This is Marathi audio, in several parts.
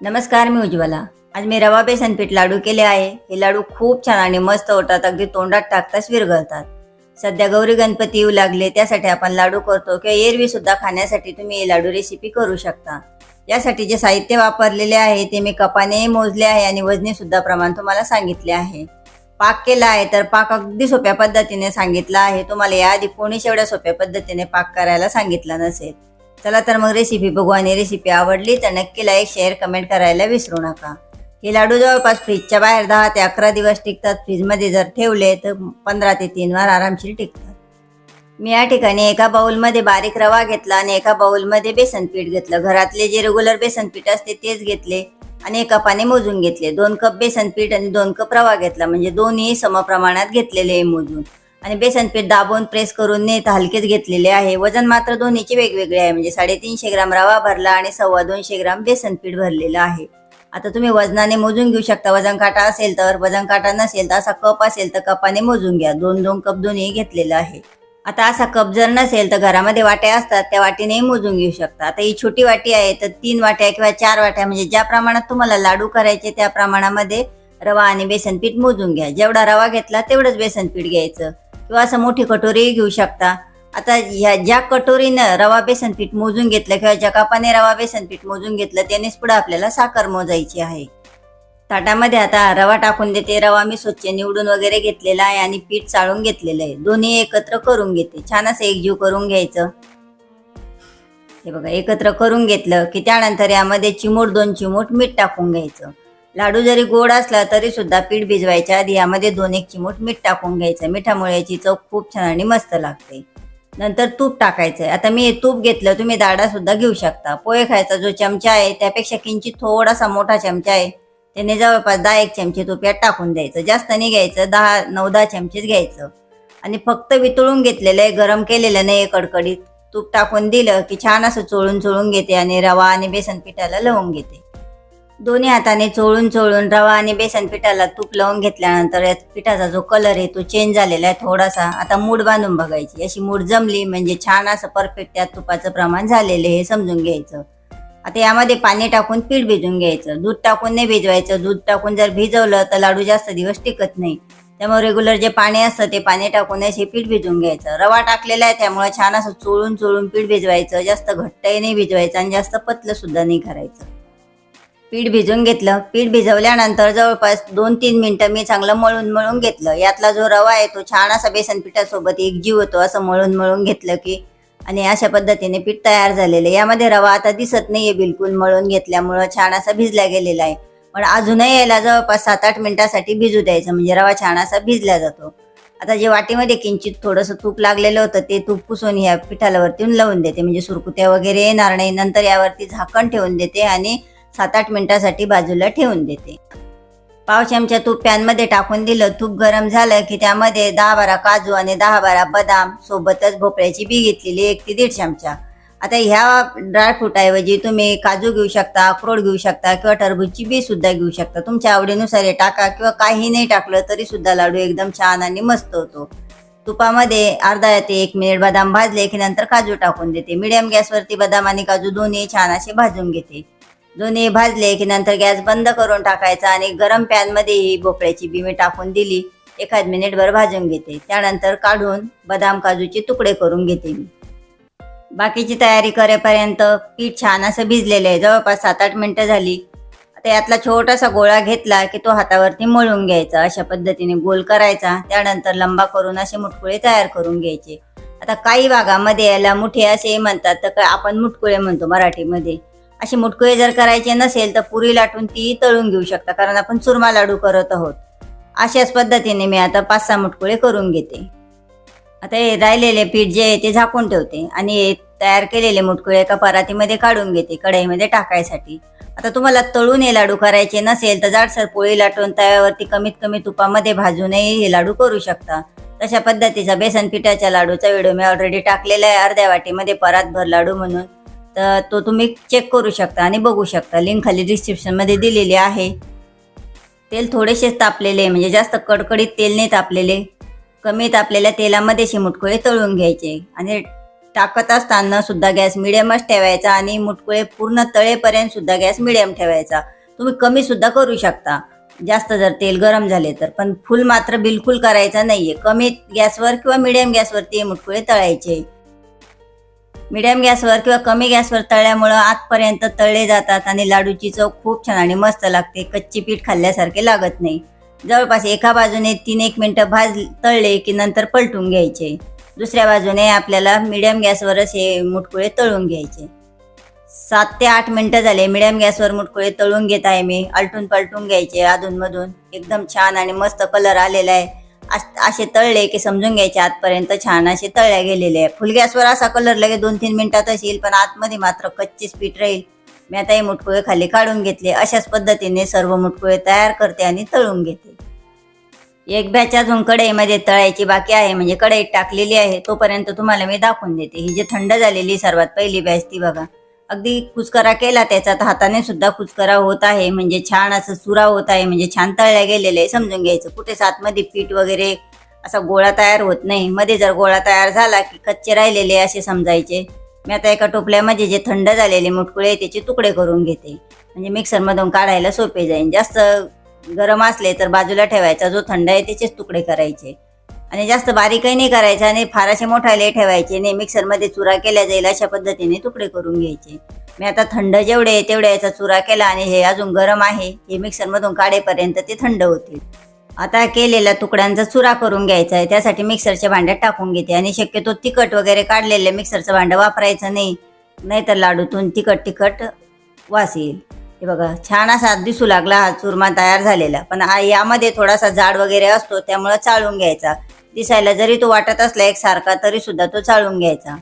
नमस्कार मी उज्ज्वला. आज मी रवा बेसन पीठ लाडू केले आहे. हे लाडू खूप छान आणि मस्त होतात. अगदी तोंडात टाकताच विरघळतात. सध्या गौरी गणपती येऊ लागले. त्यासाठी आपण लाडू करतो किंवा एरवी सुद्धा खाण्यासाठी तुम्ही हे लाडू रेसिपी करू शकता. यासाठी जे साहित्य वापरलेले आहे ते मी कपाने मोजले आहे आणि वजने सुद्धा प्रमाण तुम्हाला सांगितले आहे. पाक केला आहे तर पाक अगदी सोप्या पद्धतीने सांगितला आहे. तुम्हाला याआधी कोणीच एवढ्या सोप्या पद्धतीने पाक करायला सांगितला नसेल. चला तर मग रेसिपी बघू आणि रेसिपी आवडली तर नक्की लाईक शेअर कमेंट करायला विसरू नका. हे लाडू जवळपास फ्रीजच्या बाहेर दहा ते अकरा दिवस टिकतात. फ्रीजमध्ये जर ठेवले तर पंधरा ते तीन वार आरामशीर टिकतात. मी या ठिकाणी एका बाउलमध्ये बारीक रवा घेतला आणि एका बाउलमध्ये बेसन पीठ घेतलं. घरातले जे रेग्युलर बेसन पीठ असते तेच घेतले आणि एका पाणी मोजून घेतले. दोन कप बेसन पीठ आणि दोन कप रवा घेतला. म्हणजे दोन्ही समप्रमाणात घेतलेले मोजून. आणि बेसन पीठ दाबून प्रेस करून नेत हलकेच घेतलेले आहे. वजन मात्र दोन्हीचे वेगवेगळे आहे. म्हणजे साडेतीनशे ग्राम रवा भरला आणि सव्वा दोनशे ग्राम बेसन पीठ भरलेलं आहे. आता तुम्ही वजनाने मोजून घेऊ शकता. वजन काटा असेल तर वजन काटा नसेल तर असा कप असेल तर कपाने मोजून घ्या. दोन दोन कप दोन्ही घेतलेलं आहे. आता असा कप जर नसेल तर घरामध्ये वाट्या असतात त्या वाटीनेही मोजून घेऊ शकता. आता ही छोटी वाटी आहे तर तीन वाट्या किंवा चार वाट्या म्हणजे ज्या प्रमाणात तुम्हाला लाडू करायचे त्या प्रमाणामध्ये रवा आणि बेसन पीठ मोजून घ्या. जेवढा रवा घेतला तेवढंच बेसन पीठ घ्यायचं. किंवा असं मोठी कटोरी घेऊ शकता. आता ह्या ज्या कटोरीनं रवा बेसन पीठ मोजून घेतलं किंवा ज्या कापाने रवा बेसन पीठ मोजून घेतलं त्यानेच पुढे आपल्याला साखर मोजायची आहे. ताटामध्ये आता रवा टाकून देते. रवा मी स्वच्छ निवडून वगैरे घेतलेला आहे आणि पीठ चाळून घेतलेलं आहे. दोन्ही एकत्र करून घेते. छान असं एकजीव करून घ्यायचं. हे बघा एकत्र करून घेतलं की त्यानंतर यामध्ये चिमूट दोन चिमूट मीठ टाकून घ्यायचं. लाडू जरी गोड असला तरी सुद्धा पीठ भिजवायच्या आधी यामध्ये दोन एक चिमूट मीठ टाकून घ्यायचं. मिठामुळे याची चव खूप छान आणि मस्त लागते. नंतर तूप टाकायचंय. आता मी तूप घेतलं तुम्ही दाडा सुद्धा घेऊ शकता. पोहे खायचा जो चमचा आहे त्यापेक्षा किंचित थोडासा मोठा चमचा आहे त्याने जवळपास दहा एक चमचे तूप यात टाकून द्यायचं. जास्त नाही घ्यायचं दहा नऊ दहा चमचेच घ्यायचं. आणि फक्त वितळून घेतलेलं आहे गरम केलेलं नाही कडकडीत तूप टाकून दिलं की छान असं चोळून चोळून घेते आणि रवा आणि बेसन पिठाला लवून घेते. दोन्ही हाताने चोळून चोळून रवा आणि बेसन पिठाला तूप लावून घेतल्यानंतर या पिठाचा जो कलर आहे तो चेंज झालेला आहे थोडासा. आता मूड बांधून बघायची. अशी मूड जमली म्हणजे छान असं परफेक्ट त्या तुपाचं प्रमाण झालेलं हे समजून घ्यायचं. आता यामध्ये पाणी टाकून पीठ भिजून घ्यायचं. दूध टाकून नाही भिजवायचं. दूध टाकून जर भिजवलं तर लाडू जास्त दिवस टिकत नाही. त्यामुळे रेग्युलर जे पाणी असतं ते पाणी टाकून असे पीठ भिजून घ्यायचं. रवा टाकलेला आहे त्यामुळे छान असं चोळून चोळून पीठ भिजवायचं. जास्त घट्टही नाही भिजवायचं आणि जास्त पतलं सुद्धा नाही करायचं. पीठ भिजून घेतलं. पीठ भिजवल्यानंतर जवळपास दोन तीन मिनटं मी चांगलं मळून मळून घेतलं. यातला जो रवा आहे तो छान असा बेसन पिठासोबत एक जीव होतो असं मळून मळून घेतलं की आणि अशा पद्धतीने पीठ तयार झालेलं आहे. यामध्ये रवा आता दिसत नाही आहे बिलकुल मळून घेतल्यामुळं छान असा भिजला गेलेला आहे. पण अजूनही याला जवळपास सात आठ मिनिटासाठी भिजू द्यायचं म्हणजे रवा छान असा भिजला जातो. आता जे वाटीमध्ये किंचित थोडंसं तूप लागलेलं होतं ते तूप पुसून या पिठाला वरती लावून देते. म्हणजे सुरकुत्या वगैरे येणार नाही. नंतर यावरती झाकण ठेवून देते आणि सात आठ मिनिटासाठी बाजूला ठेवून देते. पाव चमचा तूप पॅनमध्ये टाकून दिलं तूप गरम झालं की त्यामध्ये दहा बारा काजू आणि दहा बारा बदाम सोबतच भोपळ्याची बी घेतलेली एक ते दीड चमचा आता ह्या ड्रायफ्रूटऐवजी तुम्ही काजू घेऊ शकता अक्रोड घेऊ शकता किंवा टरबूजची बी सुद्धा घेऊ शकता. तुमच्या आवडीनुसार हे टाका किंवा काही नाही टाकलं तरी सुद्धा लाडू एकदम छान आणि मस्त होतो. तुपामध्ये अर्धा ते एक मिनिट बदाम भाजले की नंतर काजू टाकून देते. मिडियम गॅसवरती बदाम आणि काजू दोन्ही छान असे भाजून घेते. दोन्ही भाजले की नंतर गॅस बंद करून टाकायचा आणि गरम पॅनमध्ये ही भोपळ्याची बी मी टाकून दिली. एखाद मिनिटभर भाजून घेते. त्यानंतर काढून बदाम काजूचे तुकडे करून घेते मी. बाकीची तयारी करेपर्यंत पीठ छान असं भिजलेलं आहे. जवळपास सात आठ मिनटं झाली. आता यातला छोटासा गोळा घेतला की तो हातावरती मळून घ्यायचा. अशा पद्धतीने गोल करायचा. त्यानंतर लंबा करून असे मुटकुळे तयार करून घ्यायचे. आता काही भागामध्ये याला मुठे असे म्हणतात. तर आपण मुटकुळे म्हणतो मराठीमध्ये. असे मुटकुळे जर करायचे नसेल तर पुरी लाटून ती तळून घेऊ शकता कारण आपण चुरमा लाडू करत आहोत. अशाच पद्धतीने मी आता पाच सहा मुटकुळे करून घेते. आता हे राहिलेले पीठ जे आहे ते झाकून ठेवते आणि तयार केलेले मुटकुळे एका परातीमध्ये काढून घेते कढईमध्ये टाकायसाठी. आता तुम्हाला तळून हे लाडू करायचे नसेल तर जाडसर पोळी लाटून तव्यावरती कमीत कमी तुपामध्ये भाजूनही हे लाडू करू शकता. तशा पद्धतीचा बेसन पिठाच्या लाडूचा व्हिडिओ मी ऑलरेडी टाकलेला आहे अर्ध्या वाटीमध्ये परातभर लाडू म्हणून. तर तो तुम्ही चेक करू शकता आणि बघू शकता. लिंक खाली डिस्क्रिप्शनमध्ये दिलेली आहे. तेल थोडेसेच तापलेले आहे, म्हणजे जास्त कडकडीत तेल नाही तापलेले. कमी तापलेल्या तेलामध्ये असे मुटकुळे तळून घ्यायचे. आणि टाकत असताना सुद्धा गॅस मिडियमच ठेवायचा आणि मुटकुळे पूर्ण तळेपर्यंत सुद्धा गॅस मिडियम ठेवायचा. तुम्ही कमी सुद्धा करू शकता. जास्त जर तेल गरम झाले तर पण फुल मात्र बिलकुल करायचं नाहीये. कमी गॅसवर किंवा मिडियम गॅसवरती मुटकुळे तळायचे. मिडियम गॅसवर किंवा कमी गॅसवर तळल्यामुळं आतपर्यंत तळले जातात आणि लाडूची चव खूप छान आणि मस्त लागते. कच्ची पीठ खाल्ल्यासारखे लागत नाही. जवळपास एका बाजूने तीन एक मिनटं भाज तळले की नंतर पलटून घ्यायचे. दुसऱ्या बाजूने आपल्याला मिडियम गॅसवरच हे मुटकुळे तळून घ्यायचे. सात ते आठ मिनटं झाले मिडियम गॅसवर मुटकुळे तळून घेत आहे मी. आलटून पलटून घ्यायचे अधूनमधून. एकदम छान आणि मस्त कलर आलेला आहे. अस- असे तळले की समजून घ्यायचे आतपर्यंत छान असे तळल्या गेलेले आहे. फुल गॅसवर असा कलर लगे दोन तीन मिनिटातच येईल पण आतमध्ये मात्र कच्चीच पीठ राहील. मी आता हे मुटकुळे खाली काढून घेतले. अशाच पद्धतीने सर्व मुटकुळे तयार करते आणि तळून घेते. एक बॅच अजून कढईमध्ये तळायची बाकी आहे म्हणजे कढईत टाकलेली आहे. तोपर्यंत तुम्हाला मी दाखवून देते. ही जी थंड झालेली सर्वात पहिली बॅच ती बघा. अगदी कुचकरा केला त्याचा हाताने सुद्धा कुचकरा होत आहे. म्हणजे छान असं सुरा होत आहे. म्हणजे छान तळल्या गेलेले आहे. समजून घ्यायचं. कुठेच आतमध्ये पीठ वगैरे असा गोळा तयार होत नाही. मध्ये जर गोळा तयार झाला की कच्चे राहिलेले असे समजायचे. मी आता एका टोपल्यामध्ये जे थंड झालेले मुटकुळे त्याचे तुकडे करून घेते. म्हणजे मिक्सरमधून काढायला सोपे जाईल जास्त गरम असले तर बाजूला ठेवायचा. जो थंड आहे त्याचेच तुकडे करायचे. आणि जास्त बारीकही नाही करायचं आणि फाराशे मोठाले ठेवायचे नाही. मिक्सरमध्ये चुरा केल्या जाईल अशा पद्धतीने तुकडे करून घ्यायचे. मी आता थंड जेवढे आहे तेवढे याचा चुरा केला आणि हे अजून गरम आहे. हे मिक्सरमधून काढेपर्यंत ते थंड होतील. आता केलेल्या तुकड्यांचा चुरा करून घ्यायचा आहे. त्यासाठी मिक्सरच्या भांड्यात टाकून घेते. आणि शक्यतो तिखट वगैरे काढलेले मिक्सरचं भांडं वापरायचं नाही. नाहीतर लाडूतून तिखट तिखट वास येईल. हे बघा छान असा दिसू लागला. हा चुरमा तयार झालेला. पण यामध्ये थोडासा जाड वगैरे असतो त्यामुळं चाळून घ्यायचा. दिसायला जरी तो वाटत असला एक सारखा तरी सुद्धा तो चाळून घ्यायचा.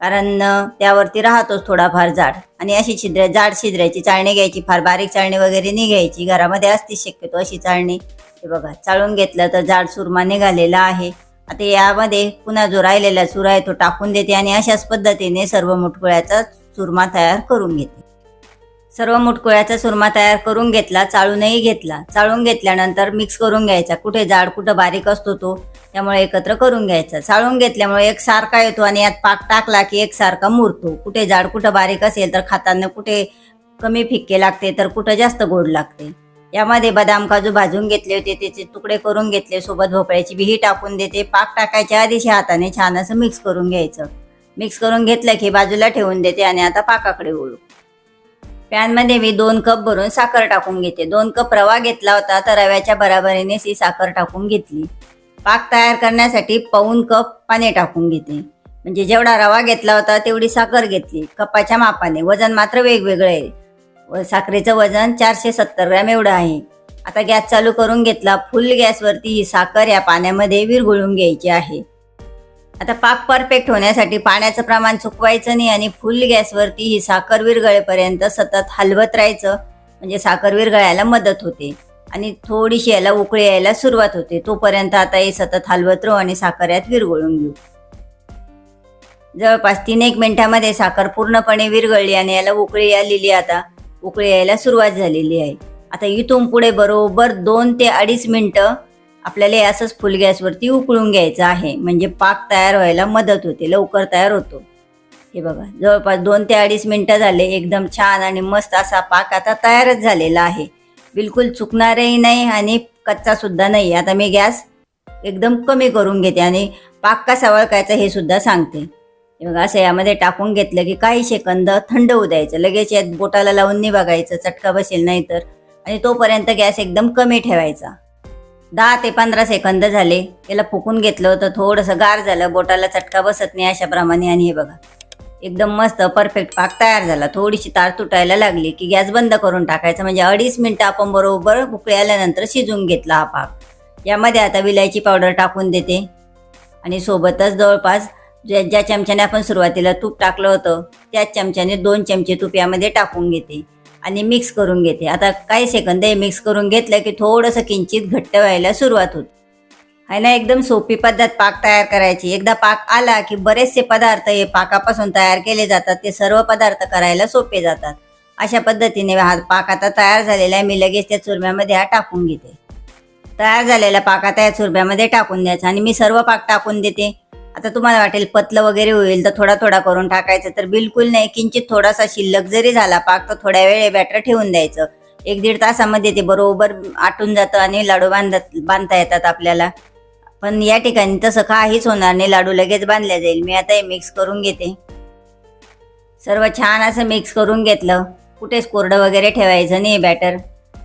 कारण त्यावरती राहतोच थोडाफार जाड. आणि अशी छिद्र जाड छिद्राची चाळणी घ्यायची फार बारीक चाळणी वगैरे नाही घ्यायची. घरामध्ये असतीच शक्यतो अशी चाळणी. हे बघा चाळून घेतलं तर जाड चुरमा निघालेला आहे. आता यामध्ये पुन्हा जो राहिलेला चुरा आहे तो टाकून देते आणि अशाच पद्धतीने सर्व मुठकुळ्याचा चुरमा तयार करून घेते. सर्व मुटकुळ्याचा सुरमा तयार करून घेतला चाळूनही घेतला. चाळून घेतल्यानंतर मिक्स करून घ्यायचा. कुठे जाड कुठं बारीक असतो तो त्यामुळे एकत्र करून घ्यायचा. चाळून घेतल्यामुळे एक सारखा येतो आणि यात पाक टाकला की एक सारखा मुरतो. कुठे जाड कुठं बारीक असेल तर खाताना कुठे कमी फिक्के लागते तर कुठं जास्त गोड लागते. यामध्ये बदाम काजू भाजून घेतले होते त्याचे तुकडे करून घेतले. सोबत भोपळ्याची बिही टाकून देते. पाक टाकायच्या आधीच्या हाताने छान असं मिक्स करून घ्यायचं. मिक्स करून घेतलं की बाजूला ठेवून देते आणि आता पाकाकडे वळू. पॅनमध्ये मी दोन कप भरून साखर टाकून घेते. दोन कप रवा घेतला होता तर रव्याच्या बराबरीनेच ही साखर टाकून घेतली. पाक तयार करण्यासाठी पाऊन कप पाणी टाकून घेते. म्हणजे जेवढा रवा घेतला होता तेवढी साखर घेतली. कपाच्या मापाने. वजन मात्र वेगवेगळं आहे. व साखरेचं वजन चारशे सत्तर ग्रॅम एवढं आहे. आता गॅस चालू करून घेतला. फुल गॅसवरती ही साखर या पाण्यामध्ये विरघळून घ्यायची आहे. आता पाक परफेक्ट होण्यासाठी पाण्याचं प्रमाण चुकवायचं नाही आणि फुल गॅसवरती ही साखर विरघळेपर्यंत सतत हलवत राहायचं. म्हणजे साखर विरघळायला मदत होते. आणि थोडीशी याला उकळी यायला सुरुवात होते. तोपर्यंत आता हे सतत हलवत राहू आणि साखर यात विरघळून घेऊ. जवळपास तीन एक मिनिटामध्ये साखर पूर्णपणे विरघळली आणि याला उकळी आलेली आता उकळी यायला सुरुवात झालेली आहे. आता इथून पुढे बरोबर दोन ते अडीच मिनटं आपल्याला असंच फुल गॅसवरती उकळून घ्यायचं आहे. म्हणजे पाक तयार व्हायला मदत होते लवकर तयार होतो. हे बघा जवळपास दोन ते अडीच मिनटं झाले एकदम छान आणि मस्त असा पाक आता तयारच झालेला आहे. बिलकुल चुकणारही नाही आणि कच्चा सुद्धा नाही. आता मी गॅस एकदम कमी करून घेते आणि पाक कसा वळकायचा हे सुद्धा सांगते. हे बघा असं यामध्ये टाकून घेतलं की काही सेकंद थंड होऊ द्यायचं. लगेच यात बोटाला लावून नाही बघायचं चटका बसेल नाही तर आणि तोपर्यंत गॅस एकदम कमी ठेवायचा. दहा ते पंधरा सेकंद झाले. त्याला फुकून घेतलं होतं. थोडंसं गार झालं. बोटाला चटका बसत नाही अशाप्रमाणे. आणि हे बघा एकदम मस्त परफेक्ट पाक तयार झाला. थोडीशी तार तुटायला लागली की गॅस बंद करून टाकायचा. म्हणजे अडीच मिनटं आपण बरोबर उकळी आल्यानंतर शिजून घेतला हा पाक. यामध्ये आता विलायची पावडर टाकून देते. आणि सोबतच जवळपास ज्या ज्या चमच्याने आपण सुरुवातीला तूप टाकलं होतं त्याच चमच्याने दोन चमचे तूप यामध्ये टाकून घेते. आणि मिक्स करून घेते. आता काही सेकंद हे मिक्स करून घेतलं की थोडंसं किंचित घट्ट व्हायला सुरुवात होते. आहे ना? एकदम सोपी पद्धत पाक तयार करायची. एकदा पाक आला की बरेचसे पदार्थ हे पाकापासून तयार केले जातात. ते सर्व पदार्थ करायला सोपे जातात. अशा पद्धतीने हा पाक आता तयार झालेला आहे. मी लगेच त्या चुरम्यामध्ये हा टाकून घेते. तयार झालेला पाक आता या चुरब्यामध्ये टाकून द्यायचा आणि मी सर्व पाक टाकून देते. आता तुम्हाला वाटेल पतलं वगैरे होईल तर थोडा थोडा करून टाकायचं. तर बिलकुल नाही किंचित थोडासा शिल्लक जरी झाला पाक तर थोड्या वेळ बॅटर ठेवून द्यायचं. एक दीड तासामध्ये ते बरोबर आटून जातं आणि लाडू बांधत बांधता येतात आपल्याला. पण या ठिकाणी तसं काहीच होणार नाही लाडू लगेच बांधल्या जाईल. मी आता हे मिक्स करून घेते. सर्व छान असं मिक्स करून घेतलं. कुठेच कोरडं वगैरे ठेवायचं नाही बॅटर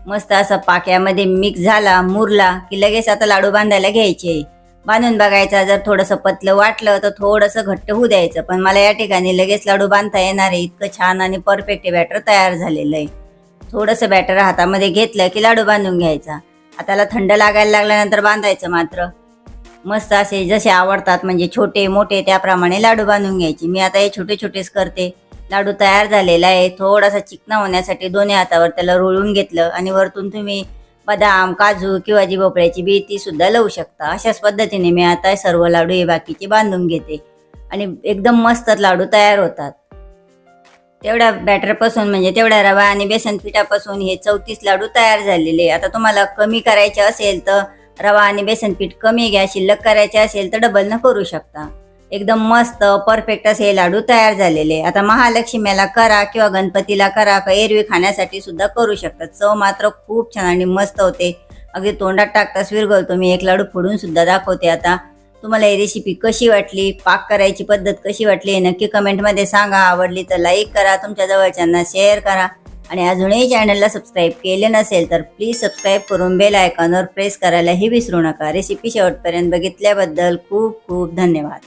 मस्त असं पाक्यामध्ये मिक्स झाला मुरला की लगेच आता लाडू बांधायला घ्यायचे. बांधून बघायचा. जर थोडंसं पतलं वाटलं तर थोडंसं घट्ट होऊ द्यायचं. पण मला या ठिकाणी लगेच लाडू बांधता येणार आहे. इतकं छान आणि परफेक्ट बॅटर तयार झालेलं आहे. थोडंसं बॅटर हातामध्ये घेतलं की लाडू बांधून घ्यायचा. हाताला थंड लागायला लागल्यानंतर बांधायचं मात्र. मस्त असे जसे आवडतात म्हणजे छोटे मोठे त्याप्रमाणे लाडू बांधून घ्यायचे. मी आता हे छोटे छोटेच करते. लाडू तयार झालेला आहे. थोडासा चिकना होण्यासाठी दोन्ही हातावर त्याला रोळून घेतलं आणि वरतून तुम्ही बदाम काजू किंवा जी भोपळ्याची बी ती सुद्धा लावू शकता. अशाच पद्धतीने मी आता सर्व लाडू हे बाकीचे बांधून घेते. आणि एकदम मस्त लाडू तयार होतात. तेवढ्या बॅटरपासून म्हणजे तेवढ्या रवा आणि बेसन पिठापासून हे चौतीस लाडू तयार झालेले. आता तुम्हाला कमी करायचे असेल तर रवा आणि बेसन पीठ कमी घ्या शिल्लक करायचे असेल तर डबल न करू शकता. एकदम मस्त परफेक्ट असे हे लाडू तयार झालेले. आता महालक्ष्मीला करा किंवा गणपतीला करा का एरवी खाण्यासाठी सुद्धा करू शकता. चव मात्र खूप छान आणि मस्त होते. अगदी तोंडात टाकताच विरगळतो मी एक लाडू फोडून सुद्धा दाखवते आता. तुम्हाला ही रेसिपी कशी वाटली? पाक करायची पद्धत कशी वाटली? नक्की कमेंटमध्ये सांगा. आवडली तर लाईक करा. तुमच्या जवळच्यांना शेअर करा. आणि अजूनही चॅनलला सबस्क्राईब केले नसेल तर प्लीज सबस्क्राईब करून बेल आयकॉनवर प्रेस करायलाही विसरू नका. रेसिपी शेवटपर्यंत बघितल्याबद्दल खूप खूप धन्यवाद.